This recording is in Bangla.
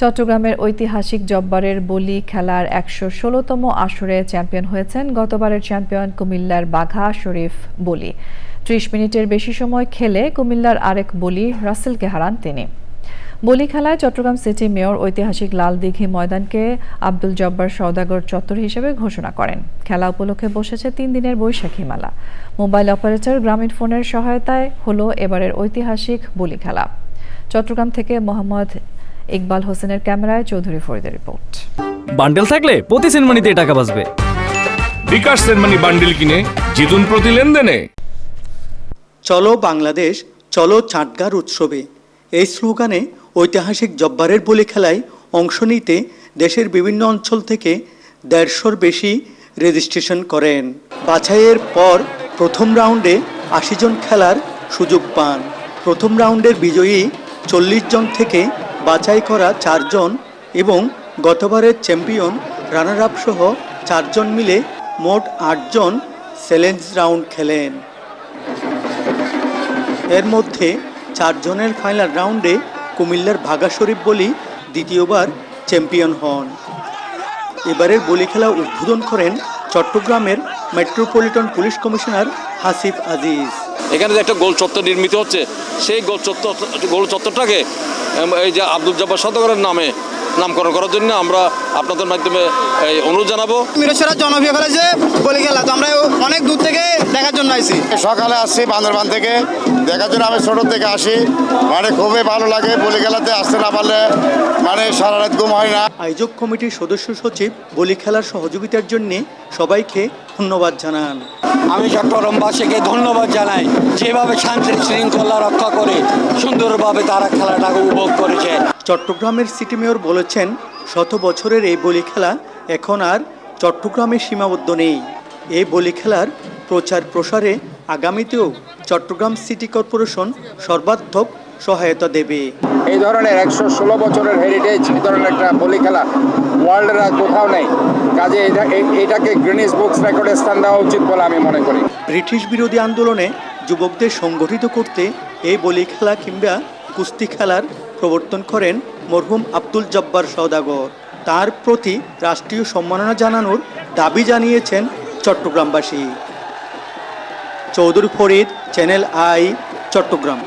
চট্টগ্রামের ঐতিহাসিক জব্বারের বলি খেলার একশো ষোলোতম আসরে চ্যাম্পিয়ন হয়েছেন গতবারের চ্যাম্পিয়ন কুমিল্লার বাঘা শরীফ বলি। ত্রিশ মিনিটের বেশি সময় খেলে কুমিল্লার আরেক বলি রাসেলকে হারান তিনি। বলি খেলায় চট্টগ্রাম সিটি মেয়র ঐতিহাসিক লাল দিঘি ময়দানকে আব্দুল জব্বার সওদাগর চত্বর হিসেবে ঘোষণা করেন। খেলা উপলক্ষে বসেছে তিন দিনের বৈশাখী মেলা। মোবাইল অপারেটর গ্রামীণ ফোনের সহায়তায় হলো এবারের ঐতিহাসিক বলি খেলা। চট্টগ্রাম থেকে মোহাম্মদ ইকবাল হোসেনের ক্যামেরায় চৌধুরী ফরিদের রিপোর্ট। বান্ডেল থাকলে প্রতি সেনমানিতে টাকা বাঁচবে। বিকাশ সেনমানি বান্ডিল কিনে জিতুন প্রতি লেনদেনে। চলো বাংলাদেশ চলো চাটগার উৎসবে। এই স্লোগানে ঐতিহাসিক জব্বারের বলি খেলায় অংশ নিতে দেশের বিভিন্ন অঞ্চল থেকে দেড়শোর বেশি রেজিস্ট্রেশন করেন। বাছাইয়ের পর প্রথম রাউন্ডে আশি জন খেলার সুযোগ পান। প্রথম রাউন্ডের বিজয়ী চল্লিশ জন থেকে বাছাই করা চারজন এবং গতবারের চ্যাম্পিয়ন রানার আপ সহ চারজন মিলে মোট আটজন চ্যালেঞ্জ রাউন্ড খেলেন। এর মধ্যে চারজনের ফাইনাল রাউন্ডে কুমিল্লার ভাগা শরীফ বলি দ্বিতীয়বার চ্যাম্পিয়ন হন। এবারের বলি খেলা উদ্বোধন করেন চট্টগ্রামের metropolitan police commissioner Hasif Aziz. এখানে যে একটা গোল চত্বর নির্মিত হচ্ছে, সেই গোল চত্বর গোল চত্বরটাকে এই যে আব্দুল জব্বার সদগরের নামে নামকরণ করার জন্য আমরা আপনাদের মাধ্যমে এই অনুরোধ জানাব। মিরসরা জনপ্রিয় কলেজে বলি খেলা তো আমরা অনেক দূর থেকে দেখার জন্য আইছি সকালে আসছি বান্দরবান থেকে। দেখার জন্য আমি ছোট থেকে আসি। মানে খুবই ভালো লাগে। বলি খেলাতে আসতে না পারলে মানে সারা রাত ঘুম হয় না। আয়োজক কমিটির সদস্য সচিব বলি খেলার সহযোগিতার জন্য সবাইকে ধন্যবাদ জানান। আমি চট্টগ্রামবাসীকে ধন্যবাদ জানাই। যেভাবে শান্তি শৃঙ্খলা রক্ষা করে সুন্দরভাবে তারা খেলাটাকে উপভোগ করেছে। চট্টগ্রামের সিটি মেয়র বলেছেন শত বছরের এই বলি খেলা এখন আর চট্টগ্রামে সীমাবদ্ধ নেই। এই বলি খেলার প্রচার প্রসারে আগামীতেও চট্টগ্রাম সিটি কর্পোরেশন সর্বাত্মক সহায়তা দেবে। এই ধরনের একশো ষোলো বছরের হেরিটেজ এই ধরনের একটা বলি খেলা ওয়ার্ল্ডের আর কোথাও নেই। কাজে এটা এটাকে গ্রিনিস বুকস রেকর্ডে স্থান দেওয়া উচিত বলে আমি মনে করি। ব্রিটিশ বিরোধী আন্দোলনে যুবকদের সংগঠিত করতে এই বলি খেলা কিংবা কুস্তি খেলার প্রবর্তন করেন মরহুম আব্দুল জব্বার সওদাগর। তার প্রতি রাষ্ট্রীয় সম্মাননা জানানোর দাবি জানিয়েছেন চট্টগ্রামবাসী। Chowdhury Farid Channel I Chittagong.